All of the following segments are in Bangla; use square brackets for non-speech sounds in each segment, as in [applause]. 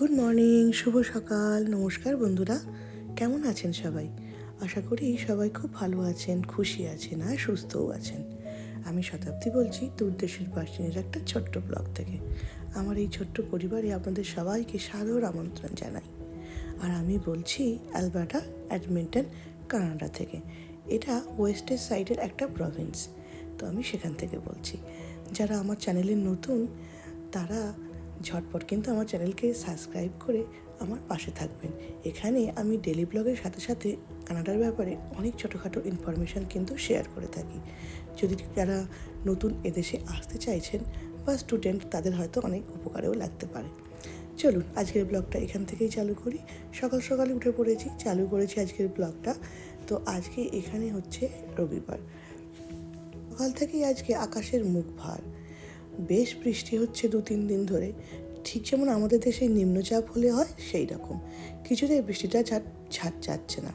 গুড মর্নিং শুভ সকাল, নমস্কার বন্ধুরা। কেমন আছেন সবাই? আশা করি সবাই খুব ভালো আছেন, খুশি আছেন আর সুস্থও আছেন। আমি শতাব্দী বলছি দূরদেশের বাসিনের একটা ছোট্ট ব্লগ থেকে। আমার এই ছোট্ট পরিবারে আপনাদের সবাইকে সাদর আমন্ত্রণ জানাই। আর আমি বলছি, অ্যালবার্টা, অ্যাডমিন্টন, কানাডা থেকে। এটা ওয়েস্টের সাইডের একটা প্রভিন্স। তো আমি সেখান থেকে বলছি, যারা আমার চ্যানেলে নতুন, তারা ঝটপট কিন্তু আমার চ্যানেলকে সাবস্ক্রাইব করে আমার পাশে থাকবেন। এখানে আমি ডেলি ব্লগের সাথে সাথে কানাডার ব্যাপারে অনেক ছোটোখাটো ইনফরমেশান কিন্তু শেয়ার করে থাকি। যদি যারা নতুন এদেশে আসতে চাইছেন বা স্টুডেন্ট তাদের হয়তো অনেক উপকারেও লাগতে পারে। চলুন, আজকের ব্লগটা এখান থেকেই চালু করি। সকাল সকালে উঠে পড়েছি, চালু করেছি আজকের ব্লগটা তো আজকে এখানে হচ্ছে রবিবার। সকাল থেকেই আজকে আকাশের মুখ ভার। বেশ বৃষ্টি হচ্ছে দু তিন দিন ধরে। ঠিক যেমন আমাদের দেশে নিম্নচাপ হলে হয়, সেই রকম। কিছুতেই বৃষ্টিটা ছাড় যাচ্ছে না।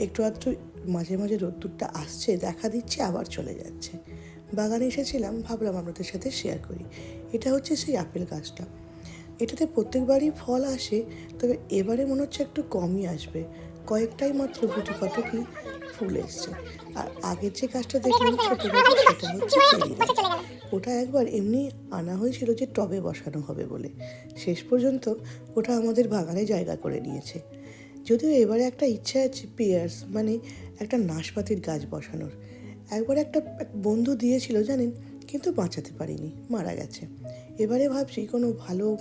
একটু আধটু মাঝে মাঝে রোদ্দুরটা আসছে, দেখা দিচ্ছে, আবার চলে যাচ্ছে। বাগানে এসেছিলাম, ভাবলাম আপনাদের সাথে শেয়ার করি। এটা হচ্ছে সেই আপেল গাছটা। এটাতে প্রত্যেকবারই ফল আসে, তবে এবারে মনে হচ্ছে একটু কমই আসবে। কয়েকটাই মাত্র গুটি কতকই ফুল এসছে। আর আগের যে গাছটা দেখলাম ছোটোবেলা সেটা হচ্ছে ওটা একবার এমনি আনা হয়েছিল যে টবে বসানো হবে বলে। শেষ পর্যন্ত ওটা আমাদের বাগানে জায়গা করে নিয়েছে। যদিও এবারে একটা ইচ্ছা আছে পেয়ার্স মানে একটা নাশপাতির গাছ বসানোর। একবার একটা বন্ধু দিয়েছিল জানেন কিন্তু বাঁচাতে পারিনি মারা গেছে। এবারে ভাবছি কোনো ভালো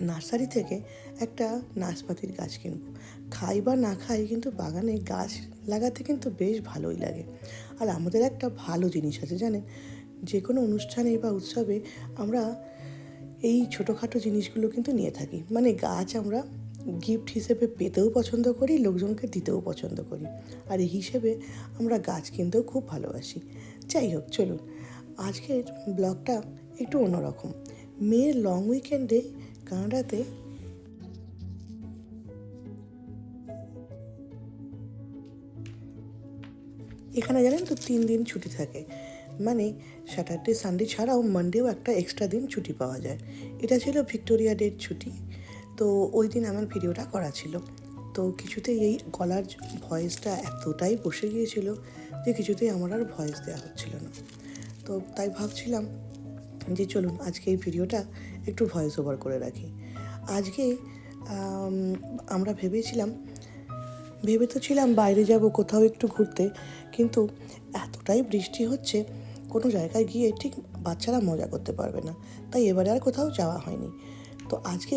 নার্সারি থেকে একটা নাশপাতির গাছ কিনবো। খাই বা না খাই কিন্তু বাগানে গাছ লাগাতে কিন্তু বেশ ভালোই লাগে। আর আমাদের একটা ভালো জিনিস আছে জানেন, যে কোনো অনুষ্ঠানে বা উৎসবে আমরা এই ছোটোখাটো জিনিসগুলো কিন্তু নিয়ে থাকি। মানে গাছ আমরা গিফট হিসেবে পেতেও পছন্দ করি, লোকজনকে দিতেও পছন্দ করি। আর এই হিসেবে আমরা গাছ কিনতেও খুব ভালোবাসি। যাই হোক, চলুন। আজকের ব্লগটা একটু অন্যরকম। মেয়ের লং উইকেন্ডে কানাডাতে এখানে জানেন তো তিন দিন ছুটি থাকে। মানে স্যাটারডে, সানডে ছাড়াও মানডেও একটা এক্সট্রা দিন ছুটি পাওয়া যায়। এটা ছিল ভিক্টোরিয়া ডের ছুটি। তো ওই দিন আমার ভিডিওটা করা ছিল। তো কিছুতেই এই গলার ভয়েসটা এতটাই বসে গিয়েছিল যে কিছুতেই আমার আর ভয়েস দেওয়া হচ্ছিল না। তো তাই ভাবছিলাম যে চলুন আজকে এই ভিডিওটা একটু ভয়েস ওভার করে রাখি। আজকে আমরা ভেবেছিলাম, ভেবে তো ছিলাম বাইরে যাব, কোথাও একটু ঘুরতে, কিন্তু এতটাই বৃষ্টি হচ্ছে, কোনো জায়গায় গিয়ে ঠিক বাচ্চারা মজা করতে পারবে না। তাই এবারে আর কোথাও যাওয়া হয়নি। তো আজকে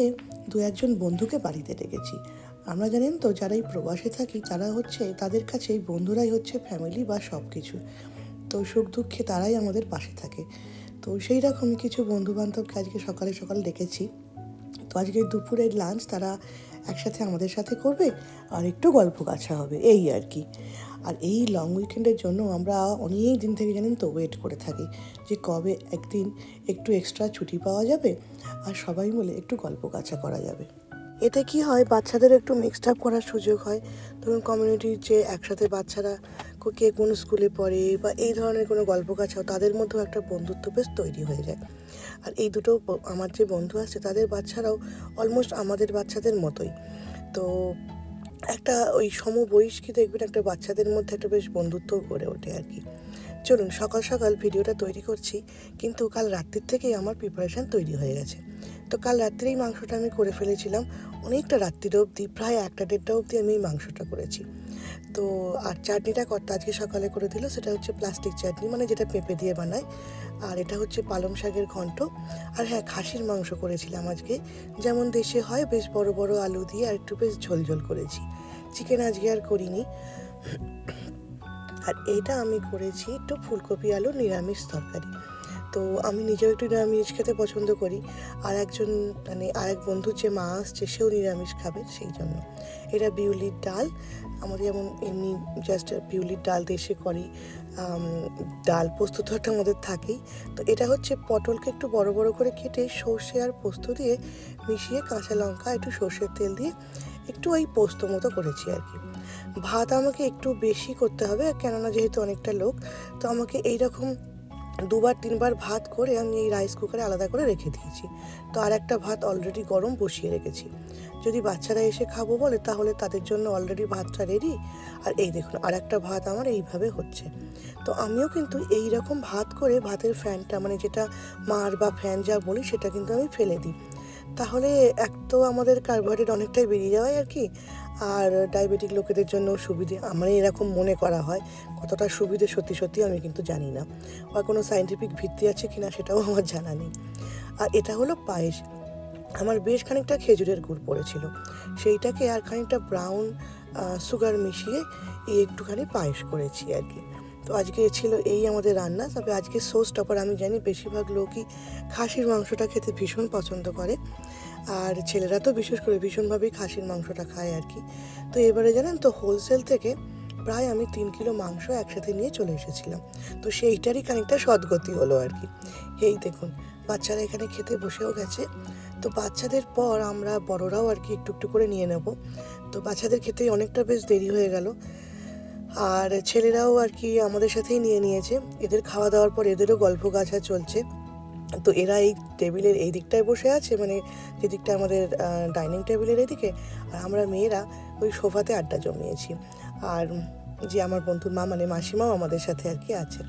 দু একজন বন্ধুকে বাড়িতে ডেকেছি। আমরা জানেন তো যারা এই প্রবাসে থাকি, তারা হচ্ছে, তাদের কাছে এই বন্ধুরাই হচ্ছে ফ্যামিলি বা সব কিছু তো সুখ দুঃখে তারাই আমাদের পাশে থাকে। তো সেই রকমই কিছু বন্ধুবান্ধবকে আজকে সকালে সকাল ডেকেছি। তো আজকে দুপুরের লাঞ্চ তারা একসাথে আমাদের সাথে করবে আর একটু গল্প গাছা হবে, এই আর কি। আর এই লং উইকেন্ডের জন্য আমরা অনেক দিন থেকে জানেন তো ওয়েট করে থাকি যে কবে একদিন একটু এক্সট্রা ছুটি পাওয়া যাবে আর সবাই মিলে একটু গল্প গাছা করা যাবে। এতে কি হয়, বাচ্চাদের একটু মিক্সড আপ করার সুযোগ হয়। ধরুন কমিউনিটির যে একসাথে বাচ্চারা কো- কোন স্কুলে পড়ে বা এই ধরনের কোনো গল্প কাছাও তাদের মধ্যেও একটা বন্ধুত্ব বেশ তৈরি হয়ে যায়। আর এই দুটো আমার যে বন্ধু আছে, তাদের বাচ্চারাও অলমোস্ট আমাদের বাচ্চাদের মতোই। তো একটা ওই সমবয়স্কী দেখবেন একটা বাচ্চাদের মধ্যে একটা বেশ বন্ধুত্ব গড়ে ওঠে আর কি। চলুন, সকাল সকাল ভিডিওটা তৈরি করছি, কিন্তু কাল রাত্রির থেকেই আমার প্রিপারেশান তৈরি হয়ে গেছে। তো কাল রাত্রেই মাংসটা আমি করে ফেলেছিলাম। অনেকটা রাত্রির অবধি, প্রায় একটা দেড়টা অবধি আমি এই মাংসটা করেছি। তো, আর চাটনিটা কর্তা আজকে সকালে করে দিল, সেটা হচ্ছে প্লাস্টিক চাটনি মানে যেটা পেঁপে দিয়ে বানায়। আর এটা হচ্ছে পালং শাকের ঘন্ট। আর হ্যাঁ খাসির মাংস করেছিলাম আজকে। যেমন দেশে হয়, বেশ বড় বড় আলু দিয়ে আর একটু বেশ ঝোল ঝোল করেছি। চিকেন আজকে আর করিনি। আর এটা আমি করেছি একটু ফুলকপি আলু নিরামিষ তরকারি। তো আমি নিজেও একটু নিরামিষ খেতে পছন্দ করি। আর একজন মানে আরেক বন্ধুর যে মা আসছে, সেও নিরামিষ খাবে সেই জন্য। এটা বিউলির ডাল। আমাদের যেমন এমনি জাস্ট বিউলির ডাল দেশে করি ডাল পোস্ত তো একটা আমাদের থাকেই। তো এটা হচ্ছে পটলকে একটু বড় বড় করে কেটে সর্ষে আর পোস্ত দিয়ে মিশিয়ে কাঁচা লঙ্কা, একটু সর্ষের তেল দিয়ে একটু ওই পোস্ত মতো করেছি আর কি। ভাত আমাকে একটু বেশি করতে হবে, কেননা যেহেতু অনেকটা লোক, তো আমাকে এই রকম দুবার, তিনবার ভাত করে আমি এই রাইস কুকারে আলাদা করে রেখে দিয়েছি। তো আর একটা ভাত অলরেডি গরম বসিয়ে রেখেছি। যদি বাচ্চারা এসে খাব বলে, তাহলে তাদের জন্য অলরেডি ভাতটা রেডি আর এই দেখুন, আর একটা ভাত আমার এইভাবে হচ্ছে। তো আমিও কিন্তু এই রকম ভাত করে ভাতের ফ্যানটা মানে যেটা মার বা ফ্যান যা বলি, সেটা কিন্তু আমি ফেলে দিই। তাহলে এক তো আমাদের কার্বোহাইড্রেট অনেকটাই বেরিয়ে যাওয়ায় আর কি, আর ডায়াবেটিক লোকেদের জন্য সুবিধে আমার এরকম মনে করা হয়, কতটা সুবিধে সত্যি সত্যি আমি কিন্তু জানি না। বা কোনো সাইন্টিফিক ভিত্তি আছে কি না সেটাও [laughs] আমার জানা নেই। আর এটা হলো পায়েস। আমার বেশ খানিকটা খেজুরের গুড় পড়েছিল। সেইটাকে আর খানিকটা ব্রাউন সুগার মিশিয়ে একটুখানি পায়েস করেছি আর কি। তো আজকে ছিল এই আমাদের রান্না। তবে আজকে সোস টপার আমি জানি বেশিরভাগ লোকই খাসির মাংসটা খেতে ভীষণ পছন্দ করে। আর ছেলেরা তো বিশেষ করে ভীষণভাবেই খাসির মাংসটা খায় আর কি। তো এবারে জানেন তো হোলসেল থেকে প্রায় আমি তিন কিলো মাংস একসাথে নিয়ে চলে এসেছিলাম। তো সেইটারই খানিকটা সদ্গতি হলো আর কি। এই দেখুন, বাচ্চারা এখানে খেতে বসেও গেছে। তো বাচ্চাদের পর আমরা বড়রাও আর কি একটু একটু করে নিয়ে নেব। তো বাচ্চাদের খেতেই অনেকটা বেশ দেরি হয়ে গেল। আর ছেলেরাও আর কি আমাদের সাথেই নিয়ে নিয়েছে। এদের খাওয়া দাওয়ার পর এদেরও গল্প গাছা চলছে। তো এরা এই টেবিলের এই দিকটায় বসে আছে মানে যে দিকটা আমাদের ডাইনিং টেবিলের এদিকে। আর আমরা মেয়েরা ওই সোফাতে আড্ডা জমিয়েছি। আর যে আমার বন্ধুর মা মানে মাসিমাও আমাদের সাথে আর কি আছে।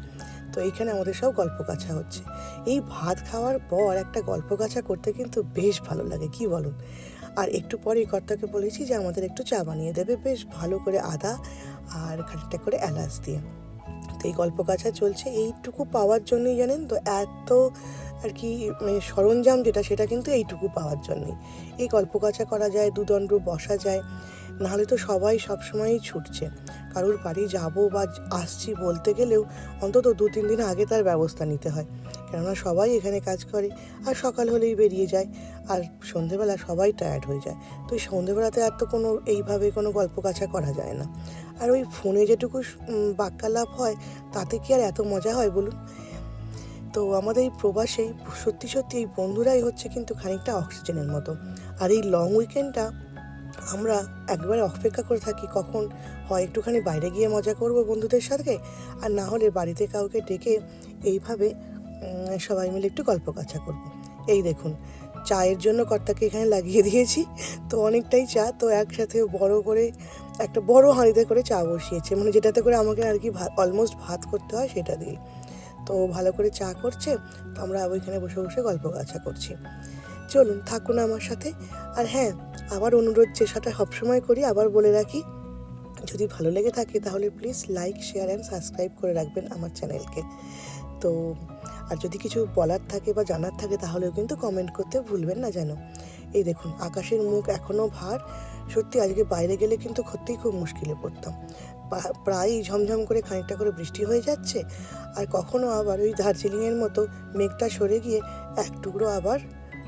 তো এইখানে আমাদের সব গল্প কাছা হচ্ছে। এই ভাত খাওয়ার পর একটা গল্প কাছা করতে কিন্তু বেশ ভালো লাগে, কি বলুন? আর একটু পরেই কর্তাকে বলেছি যে আমাদের একটু চা বানিয়ে দেবে, বেশ ভালো করে আদা আর খানিকটা করে এলাচ দিয়ে। তো এই গল্প কাছা চলছে। এইটুকু পাওয়ার জন্যই জানেন তো, এত আর কি মানে সরঞ্জাম যেটা, সেটা কিন্তু এইটুকু পাওয়ার জন্যই। এই গল্প কাছা করা যায়, দুদণ্ড বসা যায়, নাহলে তো সবাই সবসময়ই ছুটছে। কারোর বাড়ি যাব বা আসছি বলতে গেলেও অন্তত দু, তিন দিন আগে তার ব্যবস্থা নিতে হয়। কেননা সবাই এখানে কাজ করে আর সকাল হলেই বেরিয়ে যায় আর সন্ধেবেলা সবাই টায়ার্ড হয়ে যায়। তো এই সন্ধেবেলাতে আর তো কোনো এইভাবে কোনো গল্প কাছা করা যায় না। আর ওই ফোনে যেটুকু বাক্যালাপ হয় তাতে কি আর এত মজা হয় বলুন? তো আমাদের এই প্রবাসে সত্যি সত্যি এই বন্ধুরাই হচ্ছে কিন্তু খানিকটা অক্সিজেনের মতো। আর এই লং উইকেন্ডটা আমরা একবারে অপেক্ষা করে থাকি কখন হয়, একটুখানি বাইরে গিয়ে মজা করব বন্ধুদের সাথে, আর না হলে বাড়িতে কাউকে ডেকে এইভাবে সবাই মিলে একটু গল্প কাছা করব। এই দেখুন, চায়ের জন্য কর্তাকে এখানে লাগিয়ে দিয়েছি, তো অনেকটাই চা, তো একসাথে বড় করে, একটা বড় হাঁড়িতে করে চা বসিয়েছে মানে যেটাতে করে আমাকে আর কি অলমোস্ট ভাত করতে হয় সেটা দিয়ে তো ভালো করে চা করছে, তো আমরা ওইখানে বসে বসে গল্প গাছা করছি। চলুন, থাকুন আমার সাথে, আর হ্যাঁ আবার অনুরোধ যে সাথে সবসময় করি, আবার বলে রাখি, যদি ভালো লেগে থাকে তাহলে please like share and subscribe করে রাখবেন আমার চ্যানেলকে। তো, আর যদি কিছু বলার থাকে বা জানার থাকে তাহলেও কিন্তু কমেন্ট করতে ভুলবেন না যেন। এই দেখুন, আকাশের মুখ এখনও ভার। সত্যি আজকে বাইরে গেলে কিন্তু সত্যিই খুব মুশকিলে পড়তাম। প্রায়ই ঝমঝম করে খানিকটা করে বৃষ্টি হয়ে যাচ্ছে, আর কখনো আবার ওই দার্জিলিংয়ের মতো মেঘটা সরে গিয়ে এক টুকরো আবার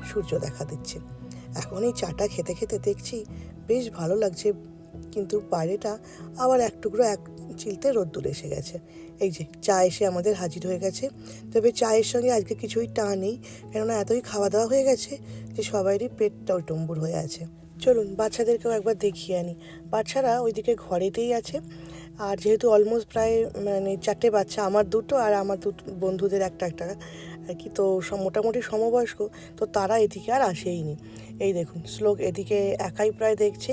সূর্য দেখা দিচ্ছে। এখন এই চাটা খেতে খেতে দেখছি বেশ ভালো লাগছে। কিন্তু বাইরেটা আবার এক টুকরো এক চিলতে রোদ্দুর এসে গেছে। এই যে চা এসে আমাদের হাজির হয়ে গেছে। তবে চায়ের সঙ্গে আজকে কিছুই টা নেই, কেননা এতই খাওয়া দাওয়া হয়ে গেছে যে সবারই পেটটাও টম্বুর হয়ে আছে। চলুন বাচ্চাদেরকেও একবার দেখিয়ে আনি। বাচ্চারা ওইদিকে ঘরেতেই আছে। আর যেহেতু অলমোস্ট প্রায় মানে চারটে বাচ্চা, আমার দুটো আর আমার দু বন্ধুদের একটা একটা কি তো মোটামুটি সমবয়স্ক, তো তারা এদিকে আর আসেইনি। এই দেখুন, শ্লোক এদিকে একাই প্রায় দেখছে,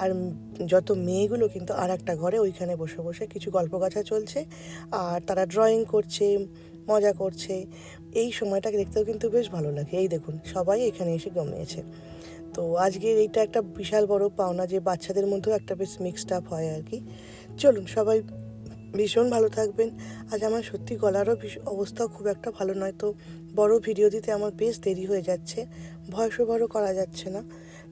আর যত মেয়েগুলো কিন্তু আর একটা ঘরে ওইখানে বসে বসে কিছু গল্প গাছা চলছে, আর তারা ড্রয়িং করছে, মজা করছে। এই সময়টাকে দেখতেও কিন্তু বেশ ভালো লাগে। এই দেখুন, সবাই এখানে এসে জমিয়েছে তো আজকের এইটা একটা বিশাল বড় পাওনা যে বাচ্চাদের মধ্যেও একটা বেশ মিক্সড আপ হয় আর কি। চলুন, সবাই ভীষণ ভালো থাকবেন। আজ আমার সত্যি গলারও অবস্থা খুব একটা ভালো নয়, তো বড় ভিডিও দিতে আমার বেশ দেরি হয়ে যাচ্ছে, ভয়েস ওভারও করা যাচ্ছে না।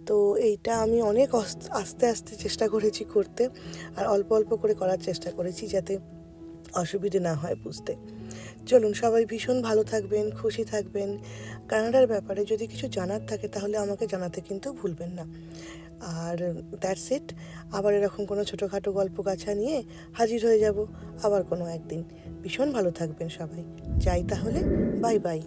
তো এইটা আমি অনেক আস্তে আস্তে চেষ্টা করেছি করতে, আর অল্প অল্প করে করার চেষ্টা করেছি যাতে অসুবিধে না হয় বুঝতে। চলুন, সবাই ভীষণ ভালো থাকবেন, খুশি থাকবেন। কানাডার ব্যাপারে যদি কিছু জানার থাকে, তাহলে আমাকে জানাতে কিন্তু ভুলবেন না। আর দ্যাটস ইট আবার এরকম কোনো ছোটোখাটো গল্প গাছা নিয়ে হাজির হয়ে যাব আবার কোনো একদিন। ভীষণ ভালো থাকবেন সবাই। যাই তাহলে বাই বাই